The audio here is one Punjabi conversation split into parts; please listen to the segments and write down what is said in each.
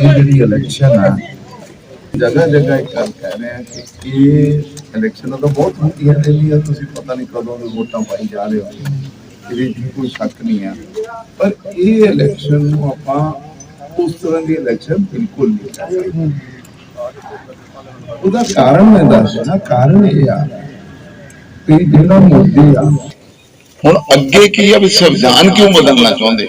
ਇਹ ਜਿਹੜੀ ਇਲੈਕਸ਼ਨ ਆ ਜਗ੍ਹਾ ਜਗ੍ਹਾ ਇੱਕ ਗੱਲ ਕਹਿ ਰਹੇ ਆ ਕਿ ਇਹ ਇਲੈਕਸ਼ਨ ਤਾਂ ਬਹੁਤ ਹੁੰਦੀਆਂ ਰਹਿੰਦੀਆਂ ਤੁਸੀਂ ਪਤਾ ਨਹੀਂ ਕਦੋਂ ਦੇ ਵੋਟਾਂ ਪਾਈ ਜਾ ਰਹੇ ਹੋ ਇਹਦੇ ਵਿੱਚ ਕੋਈ ਸ਼ੱਕ ਨਹੀਂ ਆ। ਪਰ ਇਹ ਇਲੈਕਸ਼ਨ ਨੂੰ ਆਪਾਂ ਉਸ ਤਰ੍ਹਾਂ ਦੀ ਇਲੈਕਸ਼ਨ ਬਿਲਕੁਲ ਨਹੀਂ ਕਹਿ ਸਕਦੇ। ਉਹਦਾ ਕਾਰਨ ਮੈਂ ਦੱਸਦਾ ਕਾਰਨ ਇਹ ਆ ਕਿ ਜਿਹੜਾ ਮੋਦੀ ਆ। ਹੁਣ ਅੱਗੇ ਕੀ ਆ ਵੀ ਸੰਵਿਧਾਨ ਕਿਉਂ ਬਦਲਣਾ ਚਾਹੁੰਦੇ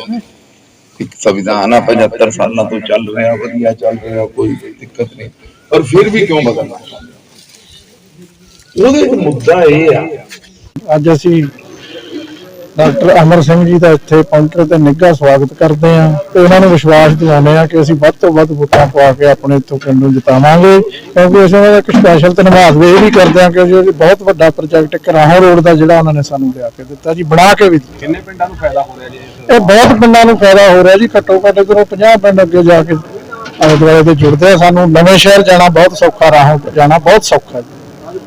ਹੋ ਇੱਕ ਸੰਵਿਧਾਨ ਆ 75 ਸਾਲਾਂ ਤੋਂ ਚੱਲ ਰਿਹਾ ਵਧੀਆ ਚੱਲ ਰਿਹਾ ਕੋਈ ਦਿੱਕਤ ਨਹੀਂ ਪਰ ਫਿਰ ਵੀ ਕਿਉਂ ਬਦਲਣਾ ਚਾਹੁੰਦੇ ਹੋ? ਉਹਦੇ ਵਿੱਚ ਮੁੱਦਾ ਇਹ ਆ ਅੱਜ ਅਸੀਂ ਡਾਕਟਰ ਅਮਰ ਸਿੰਘ ਜੀ ਦਾ ਇੱਥੇ ਪਹੁੰਚਣ ਤੇ ਨਿੱਘਾ ਸਵਾਗਤ ਕਰਦੇ ਹਾਂ ਤੇ ਉਹਨਾਂ ਨੂੰ ਵਿਸ਼ਵਾਸ ਦਿਵਾਉਂਦੇ ਹਾਂ ਕਿ ਅਸੀਂ ਵੱਧ ਤੋਂ ਵੱਧ ਵੋਟਾਂ ਪਵਾ ਕੇ ਆਪਣੇ ਇੱਥੋਂ ਪਿੰਡ ਨੂੰ ਜਿਤਾਵਾਂਗੇ ਕਿਉਂਕਿ ਅਸੀਂ ਉਹਨਾਂ ਦਾ ਇੱਕ ਸਪੈਸ਼ਲ ਧੰਨਵਾਦ ਵੀ ਇਹ ਵੀ ਕਰਦੇ ਹਾਂ ਕਿ ਜੀ ਬਹੁਤ ਵੱਡਾ ਪ੍ਰੋਜੈਕਟ ਕਰਾਹੋਂ ਰੋਡ ਦਾ ਜਿਹੜਾ ਉਹਨਾਂ ਨੇ ਸਾਨੂੰ ਲਿਆ ਕੇ ਦਿੱਤਾ ਜੀ ਬਣਾ ਕੇ ਵੀ। ਕਿੰਨੇ ਪਿੰਡਾਂ ਨੂੰ ਫਾਇਦਾ ਹੋ ਰਿਹਾ ਜੀ ਇਹ ਬਹੁਤ ਪਿੰਡਾਂ ਨੂੰ ਫਾਇਦਾ ਹੋ ਰਿਹਾ ਜੀ ਘੱਟੋ ਘੱਟ ਇਧਰੋਂ 50 ਪਿੰਡ ਅੱਗੇ ਜਾ ਕੇ ਆਲੇ ਦੁਆਲੇ ਦੇ ਜੁੜਦੇ ਆ ਸਾਨੂੰ ਨਵੇਂ ਸ਼ਹਿਰ ਜਾਣਾ ਬਹੁਤ ਸੌਖਾ ਰਾਹੋਂ ਜਾਣਾ ਬਹੁਤ ਸੌਖਾ ਜੀ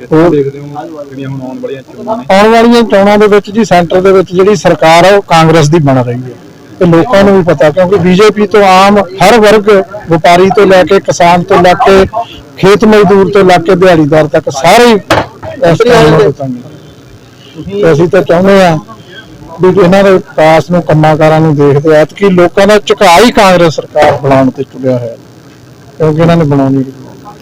ਕਿਸ ਤਰ੍ਹਾਂ ਦੇਖਦੇ ਹੋ ਜਿਹੜੀਆਂ ਹੁਣ ਆਉਣ ਵਾਲੀਆਂ ਚੋਣਾਂ ਨੇ। ਆਉਣ ਵਾਲੀਆਂ ਚੋਣਾਂ ਦੇ ਵਿੱਚ ਜੀ ਸੈਂਟਰ ਦੇ ਵਿੱਚ ਜਿਹੜੀ ਸਰਕਾਰ ਆ ਉਹ ਕਾਂਗਰਸ ਦੀ ਬਣ ਰਹੀ ਹੈ। ਤੇ ਲੋਕਾਂ ਨੂੰ ਵੀ ਪਤਾ ਕਿਉਂਕਿ ਬੀਜੇਪੀ ਤੋਂ ਆਮ ਹਰ ਵਰਗ ਵਪਾਰੀ ਤੋਂ ਲੈ ਕੇ ਕਿਸਾਨ ਤੋਂ ਲੈ ਕੇ ਖੇਤ ਮਜ਼ਦੂਰ ਤੋਂ ਲੈ ਕੇ ਦਿਹਾੜੀਦਾਰ ਤੱਕ ਸਾਰੇ ਹੀ ਅਸੀਂ ਤਾਂ ਚਾਹੁੰਦੇ ਆ ਵੀ ਇਹਨਾਂ ਦੇ ਵਿਕਾਸ ਨੂੰ ਕੰਮਾਂਕਾਰਾਂ ਨੂੰ ਦੇਖਦੇ ਆ ਕਿ ਲੋਕਾਂ ਦਾ ਝੁਕਾਅ ਹੀ ਕਾਂਗਰਸ ਸਰਕਾਰ ਬਣਾਉਣ ਤੇ ਚੁੱਕਿਆ ਹੋਇਆ। ਕਿਉਂਕਿ ਇਹਨਾਂ ਨੇ ਬਣਾਉਣੀ